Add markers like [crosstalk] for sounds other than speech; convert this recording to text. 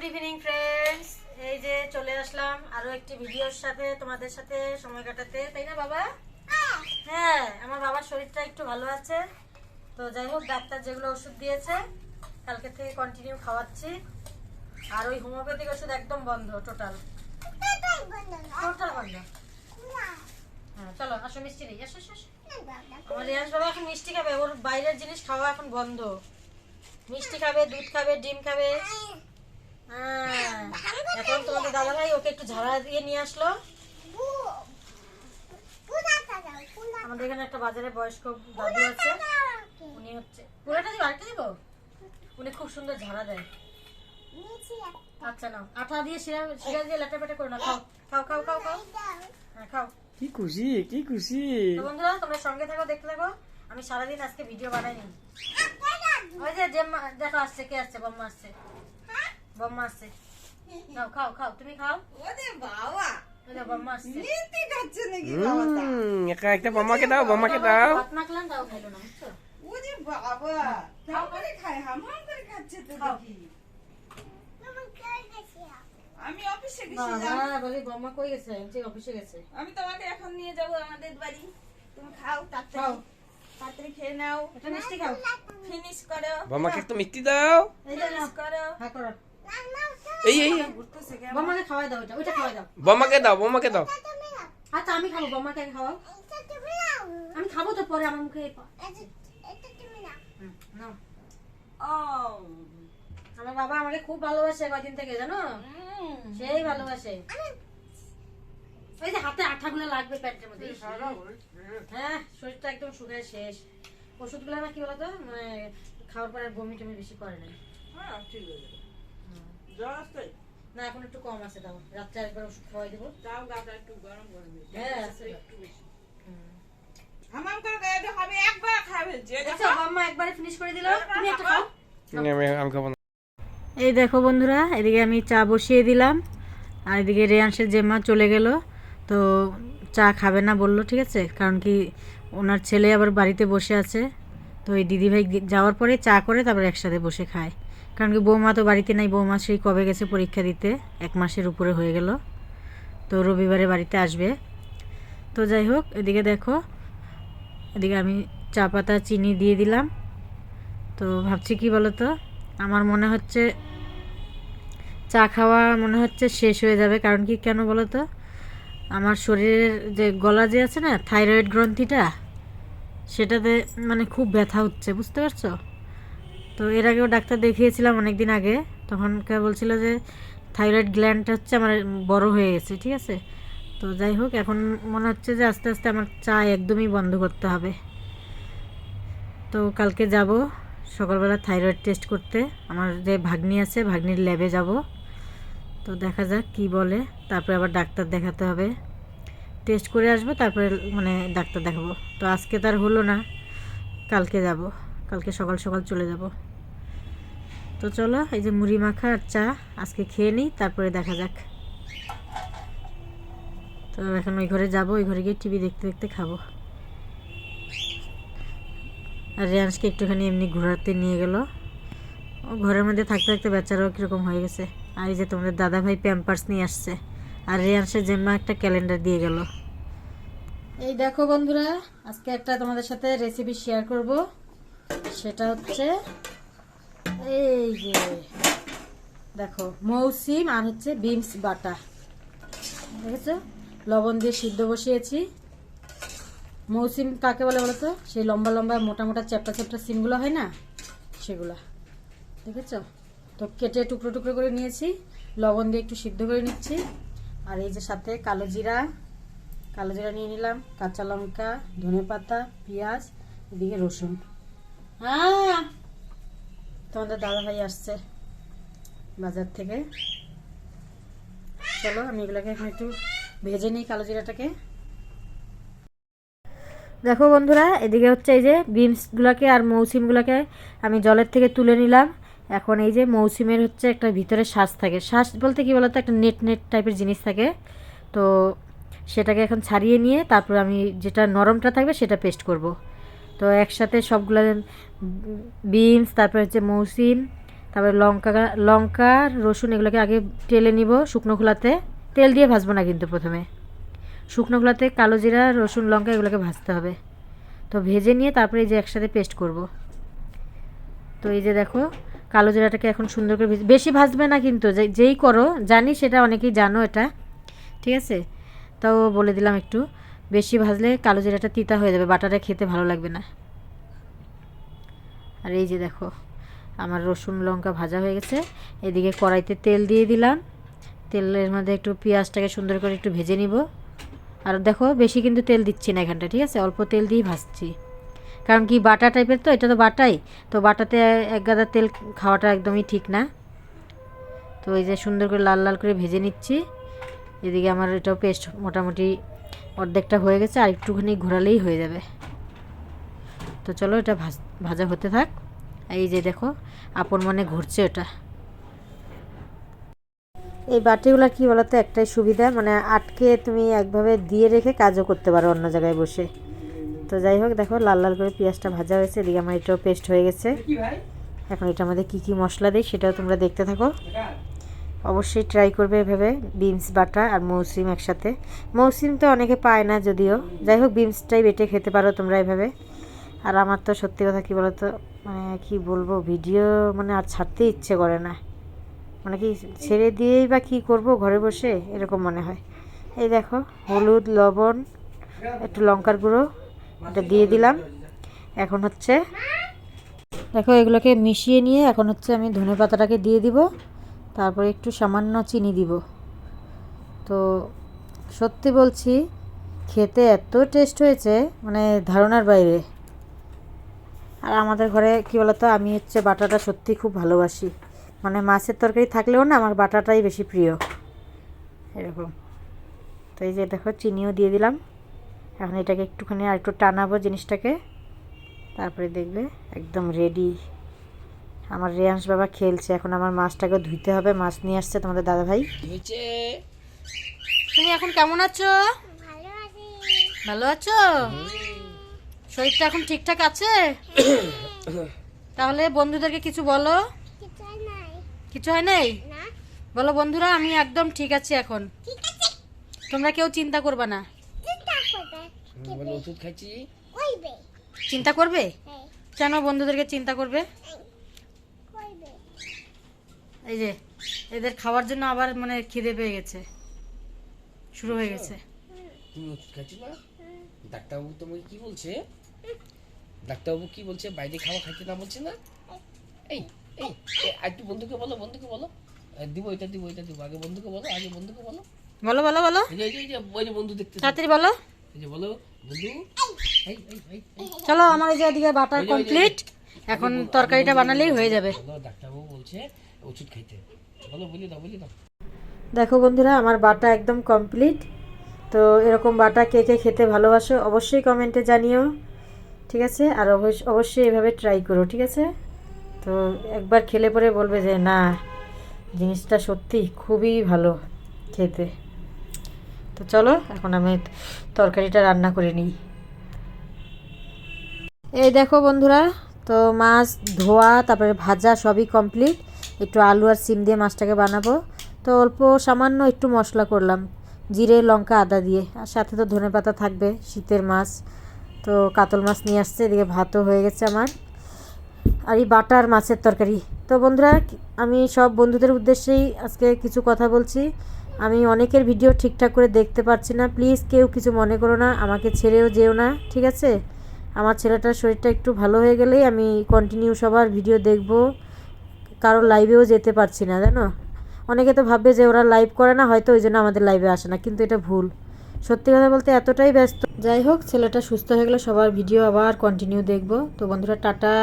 Good evening friends এই যে চলে আসলাম আরও একটি ভিডিওর সাথে, তোমাদের সাথে সময় কাটাতে। তাই না, বাবা? হ্যাঁ আমার বাবার শরীরটা একটু ভালো আছে। তো যাই হোক, ডাক্তার যেগুলো ওষুধ দিয়েছে, কালকে থেকে কন্টিনিউ খাওয়াচ্ছি। আর ওই হোমিওপ্যাথিক ওষুধ একদম বন্ধ টোটাল টোটাল বন্ধ। হ্যাঁ চলো, আসো মিষ্টি নেই আসো। আমার বাবা এখন মিষ্টি খাবে, ওর বাইরের জিনিস খাওয়া এখন বন্ধ। মিষ্টি খাবে, দুধ খাবে, ডিম খাবে। এখন তোমাদের দাদা ভাই ওকে একটু ঝাড়া দিয়ে নিয়ে আসলো। আমাদের এখানে একটা বাজারে বয়স্ক দাদু আছে। উনি হচ্ছে পুরোটা দিব আরেকটা দিব? উনি খুব সুন্দর ঝাড়া দেয়। আচ্ছা নাও। আঠা দিয়ে শিরা শিরা দিয়ে লেটা পেটা করে না খাও। খাও খাও খাও খাও। হ্যাঁ খাও। কি খুশি কি খুশি? বন্ধুরা তোমরা সঙ্গে থাকো দেখতে থাকো। আমি সারাদিন আজকে ভিডিও বানাইনি। ওই যে দেখো আসছে কে আসছে? বম্মা আসছে। বম্মা আসছে নাও খাও খাও তুমি খাও ওরে বাবা ওই যে আসছে নীতি খাচ্ছে নাকি বাবাটা একা একটা বোমাকে দাও বোমাকে দাও ভাত মাখলাম তাও খাইলো না বুঝছ ওরে বাবা খাও করে খায় হাম হাম করে খাচ্ছে তো দেখি আমি অফিসে গেছিলাম বাবা বলি বম্মা কই গেছে অফিসে গেছে আমি তোমাকে এখন নিয়ে যাব আমাদের বাড়ি। তুমি খাও খাও। তাড়াতাড়ি তাড়াতাড়ি খেয়ে নাও। এটা মিষ্টি খাও। ফিনিশ করো। একটু মিষ্টি দাও ফিনিশ করো। হ্যাঁ করো। এই এই ঘুরতেছে খাওয়াই দাও ওটা ওইটা খাওয়াই দাও। বোমাকে দাও বোমাকে দাও। আচ্ছা আমি খাব বম্মাকে আগে খাওয়াও। আমি খাব তো পরে আমার মুখে আমার বাবা আমাকে খুব ভালোবাসে কদিন থেকে জানো? সেই ভালোবাসে। ওই যে হাতে আঠাগুলো লাগবে প্যান্টের মধ্যে। হ্যাঁ শরীরটা একদম শুকায় শেষ। ওষুধগুলো না কি বলতো? মানে খাওয়ার পর আর বমি টমি বেশি করে না। হ্যাঁ, ঠিক আছে জ্বর আসছে? না এখন একটু কম আছে তাও। রাত্রে একবার ওষুধ খাওয়াই দেবো। তাও গাটা একটু গরম গরম হয়েছে। হ্যাঁ, আছে। একটু বেশি। হামাম করে গায়ে হবে একবার খাবে। যে দেখছ মাম্মা একবারে ফিনিশ করে দিল। তুমি একটা খাও। আমি আমি খাব এই দেখো বন্ধুরা এদিকে আমি চা বসিয়ে দিলাম। আর এদিকে রেয়াংশের জেম্মা চলে গেল। তো চা খাবে না বলল ঠিক আছে? কারণ কি ওনার ছেলে আবার বাড়িতে বসে আছে। তো এই দিদিভাই যাওয়ার পরে চা করে তারপর একসাথে বসে খায়। কারণ কি বৌমা তো বাড়িতে নাই, বৌমা সেই কবে গেছে পরীক্ষা দিতে? এক মাসের উপরে হয়ে গেল। তো রবিবারে বাড়িতে আসবে। তো যাই হোক, এদিকে দেখো, এদিকে আমি চা পাতা, চিনি দিয়ে দিলাম। তো ভাবছি কি বলো তো আমার মনে হচ্ছে চা খাওয়া মনে হচ্ছে শেষ হয়ে যাবে। কারণ কি কেন বলো তো আমার শরীরের যে গলা যে আছে না, থাইরয়েড গ্রন্থিটা, সেটাতে মানে খুব ব্যথা হচ্ছে, বুঝতে পারছ? তো এর আগেও ডাক্তার দেখিয়েছিলাম অনেক দিন আগে। তখন কে বলছিল যে থাইরয়েড গ্ল্যান্ডটা হচ্ছে আমার বড় হয়ে গেছে, ঠিক আছে? তো যাই হোক, এখন মনে হচ্ছে যে আস্তে আস্তে আমার চা একদমই বন্ধ করতে হবে। তো কালকে যাব সকালবেলা থাইরয়েড টেস্ট করতে। আমার যে ভাগ্নি আছে, ভাগ্নির ল্যাবে যাব। তো দেখা যাক কি বলে। তারপরে আবার ডাক্তার দেখাতে হবে। টেস্ট করে আসব, তারপরে মানে ডাক্তার দেখাবো। তো আজকে তার হলো না, কালকে যাব। কালকে সকাল সকাল চলে যাব। তো চলো, এই যে মুড়ি মাখা আর চা আজকে খেয়ে নিই, তারপরে দেখা যাক। তো এখন ওই ঘরে যাব, ওই ঘরে গিয়ে টিভি দেখতে দেখতে খাব। আর রিয়ান্সকে একটুখানি এমনি ঘোরাতে নিয়ে গেল। ও ঘরের মধ্যে থাকতে থাকতে বেচারাও কীরকম হয়ে গেছে। আর এই যে তোমাদের দাদা ভাই প্যাম্পার্স নিয়ে আসছে। আর রিয়ান্সের জেম্মা একটা ক্যালেন্ডার দিয়ে গেল। এই দেখো বন্ধুরা, আজকে একটা তোমাদের সাথে রেসিপি শেয়ার করব। সেটা হচ্ছে এই যে, দেখো, মৌসিম আর হচ্ছে বিমস বাটা দেখেছ লবণ দিয়ে সিদ্ধ বসিয়েছি। মৌসিম কাকে বলে বলতো? সেই লম্বা লম্বা মোটা মোটা চ্যাপটা চ্যাপটা সিমগুলো হয় না? সেগুলা। দেখেছ তো কেটে টুকরো টুকরো করে নিয়েছি। লবণ দিয়ে একটু সিদ্ধ করে নিচ্ছি। আর এই যে সাথে কালো জিরা কালো জিরা নিয়ে নিলাম, কাঁচা লঙ্কা ধনে পাতা পেঁয়াজ, এদিকে রসুন। হ্যাঁ তোমাদের দাদা ভাই আসছে বাজার থেকে। চলো, আমি এগুলোকে এখন একটু ভেজে নিই কালো জিরাটাকে। দেখো বন্ধুরা, এদিকে হচ্ছে এই যে বিনসগুলোকে আর মৌসিমগুলোকে আমি জলের থেকে তুলে নিলাম। এখন এই যে মৌসুমের হচ্ছে একটা ভিতরে শ্বাস থাকে। শ্বাস বলতে কি বলতো? একটা নেট নেট টাইপের জিনিস থাকে। তো সেটাকে এখন ছাড়িয়ে নিয়ে তারপর আমি যেটা নরমটা থাকবে সেটা পেস্ট করব। তো একসাথে সবগুলো বিনস, তারপর হচ্ছে মৌসিম, তারপরে লঙ্কা লঙ্কা, রসুন এগুলোকে আগে তেলে নিব শুকনো খোলাতে। তেল দিয়ে ভাজবো না কিন্তু প্রথমে। শুকনো খোলাতে কালো জিরা, রসুন, লঙ্কা এগুলোকে ভাজতে হবে। তো ভেজে নিয়ে তারপরে এই যে একসাথে পেস্ট করব। তো এই যে দেখো, কালো জিরাটাকে এখন সুন্দর করে ভেজে বেশি ভাজবে না কিন্তু যেই করো, জানি সেটা অনেকেই জানো এটা। ঠিক আছে? তাও বলে দিলাম একটু। বেশি ভাজলে কালো জিরাটা তিতা হয়ে যাবে, বাটাটা খেতে ভালো লাগবে না। আর এই যে দেখো, আমার রসুন লঙ্কা ভাজা হয়ে গেছে। এদিকে কড়াইতে তেল দিয়ে দিলাম। তেলের মধ্যে একটু পেঁয়াজটাকে সুন্দর করে একটু ভেজে নিব। আর দেখো, বেশি কিন্তু তেল দিচ্ছি না এখানটা, ঠিক আছে? অল্প তেল দিয়েই ভাজছি। কারণ কি, বাটা টাইপের তো, এটা তো বাটাই। তো বাটাতে এক গাদা তেল খাওয়াটা একদমই ঠিক না। তো এই যে সুন্দর করে লাল লাল করে ভেজে নিচ্ছি। এদিকে আমার এটাও পেস্ট মোটামুটি অর্ধেকটা হয়ে গেছে আর একটুখানি ঘোরালেই হয়ে যাবে। তো চলো এটা ভাজ ভাজা হতে থাক। এই যে দেখো আপন মনে ঘুরছে ওটা এই বাটিগুলো কি বলতো একটাই সুবিধা মানে আটকে তুমি একভাবে দিয়ে রেখে কাজও করতে পারো অন্য জায়গায় বসে। তো যাই হোক দেখো লাল লাল করে পেঁয়াজটা ভাজা হয়েছে এদিকে আমার এটাও পেস্ট হয়ে গেছে। এখন এটার মধ্যে কী কী মশলা দিই সেটাও তোমরা দেখতে থাকো। অবশ্যই ট্রাই করবে এভাবে বিনস বাটা আর মৌসিম একসাথে। মৌসিম তো অনেকে পায় না যদিও। যাই হোক বিনসটাই বেটে খেতে পারো তোমরা এভাবে। আর আমার তো সত্যি কথা কী বলতো মানে কি বলব ভিডিও মানে আর ছাড়তে ইচ্ছে করে না। মানে কি ছেড়ে দিয়েই বা কী করব ঘরে বসে? এরকম মনে হয়। এই দেখো, হলুদ, লবণ, একটু লঙ্কার গুঁড়ো, এটা দিয়ে দিলাম। এখন হচ্ছে, দেখো এগুলোকে মিশিয়ে নিয়ে এখন হচ্ছে আমি ধনে পাতাটাকে দিয়ে দিব। তারপরে একটু সামান্য চিনি দিব। তো সত্যি বলছি, খেতে এত টেস্ট হয়েছে মানে ধারণার বাইরে। আর আমাদের ঘরে কী বলতো, আমি হচ্ছে বাটাটা সত্যি খুব ভালোবাসি। মানে মাছের তরকারি থাকলেও না আমার বাটাটাই বেশি প্রিয়। এরকম। তো এই যে দেখো, চিনিও দিয়ে দিলাম। এখন এটাকে একটুখানি আর একটু টানাবো জিনিসটাকে। তারপরে দেখবে একদম রেডি আমার রেয়াংশ বাবা খেলছে এখন আমার মাছটাকে ধুইতে হবে মাছ নিয়ে আসছে তোমাদের দাদা ভাই তুমি এখন কেমন আছো? ভালো আছো। শরীরটা এখন ঠিকঠাক আছে? [coughs] তাহলে বন্ধুদেরকে কিছু বলো। কিছু হয় নাই। বলো বন্ধুরা আমি একদম ঠিক আছি এখন। তোমরা কেউ চিন্তা করবে না। চিন্তা করবে। কেন বন্ধুদেরকে চিন্তা করবে? এই যে এদের খাওয়ার জন্য আবার মানে খিদে পেয়ে গেছে। শুরু হয়ে গেছে। তুমি ওষুধ খাচ্ছি না ডাক্তারবাবু তোমাকে কি বলছে? ডাক্তারবাবু কি বলছে? বাইরে খাওয়া খাইতে না বলছে না? এই এই আর একটু বন্ধুকে বলো বন্ধুকে বলো। দিব এটা দিব এটা দিব। আগে বন্ধুকে বলো আগে বন্ধুকে বলো। বলো বলো বলো। এই যে এই যে, ওই যে বন্ধু দেখতে তাড়াতাড়ি বলো। এই যে বলো বন্ধু। এই এই এই চলো আমার এই যে এদিকে বাটার কমপ্লিট এখন তরকারিটা বানালেই হয়ে যাবে। ডাক্তারবাবু বলছে ওষুধ খাইতে বলো, বলি দাও বলি দাও। দেখো বন্ধুরা, আমার বাটা একদম কমপ্লিট তো এরকম বাটা কে কে খেতে ভালোবাসো অবশ্যই কমেন্টে জানিও, ঠিক আছে? আর অবশ্য- অবশ্যই এভাবে ট্রাই করো, ঠিক আছে? তো একবার খেলে পরে বলবে যে, না, জিনিসটা সত্যি খুবই ভালো খেতে। তো চলো, এখন আমি তরকারিটা রান্না করে নিই। এই দেখো বন্ধুরা, তো মাছ ধোয়া, তারপরে ভাজা সবই কমপ্লিট একটু আলু আর সিম দিয়ে মাছটাকে বানাবো। তো অল্প সামান্য একটু মশলা করলাম, জিরে, লঙ্কা, আদা দিয়ে। আর সাথে তো ধনে পাতা থাকবে, শীতের মাছ। তো কাতল মাছ নিয়ে আসছে, এদিকে ভাতও হয়ে গেছে আমার। আর এই বাটার মাছের তরকারি। তো বন্ধুরা, আমি সব বন্ধুদের উদ্দেশ্যেই আজকে কিছু কথা বলছি। আমি অনেকের ভিডিও ঠিকঠাক করে দেখতে পারছি না। প্লিজ কেউ কিছু মনে করো না, আমাকে ছেড়েও যেও না, ঠিক আছে? আমার ছেলেটার শরীরটা একটু ভালো হয়ে গেলেই আমি কন্টিনিউ সবার ভিডিও দেখব। কারও লাইভেও যেতে পারছি না, জানো? অনেকে তো ভাববে যে ওরা লাইভ করে না, হয়তো ওই জন্য আমাদের লাইভে আসে না, কিন্তু এটা ভুল। সত্যি কথা বলতে এতটাই ব্যস্ত। যাই হোক, ছেলেটা সুস্থ হয়ে গেলে সবার ভিডিও আবার কন্টিনিউ দেখব। তো বন্ধুরা, টাটা।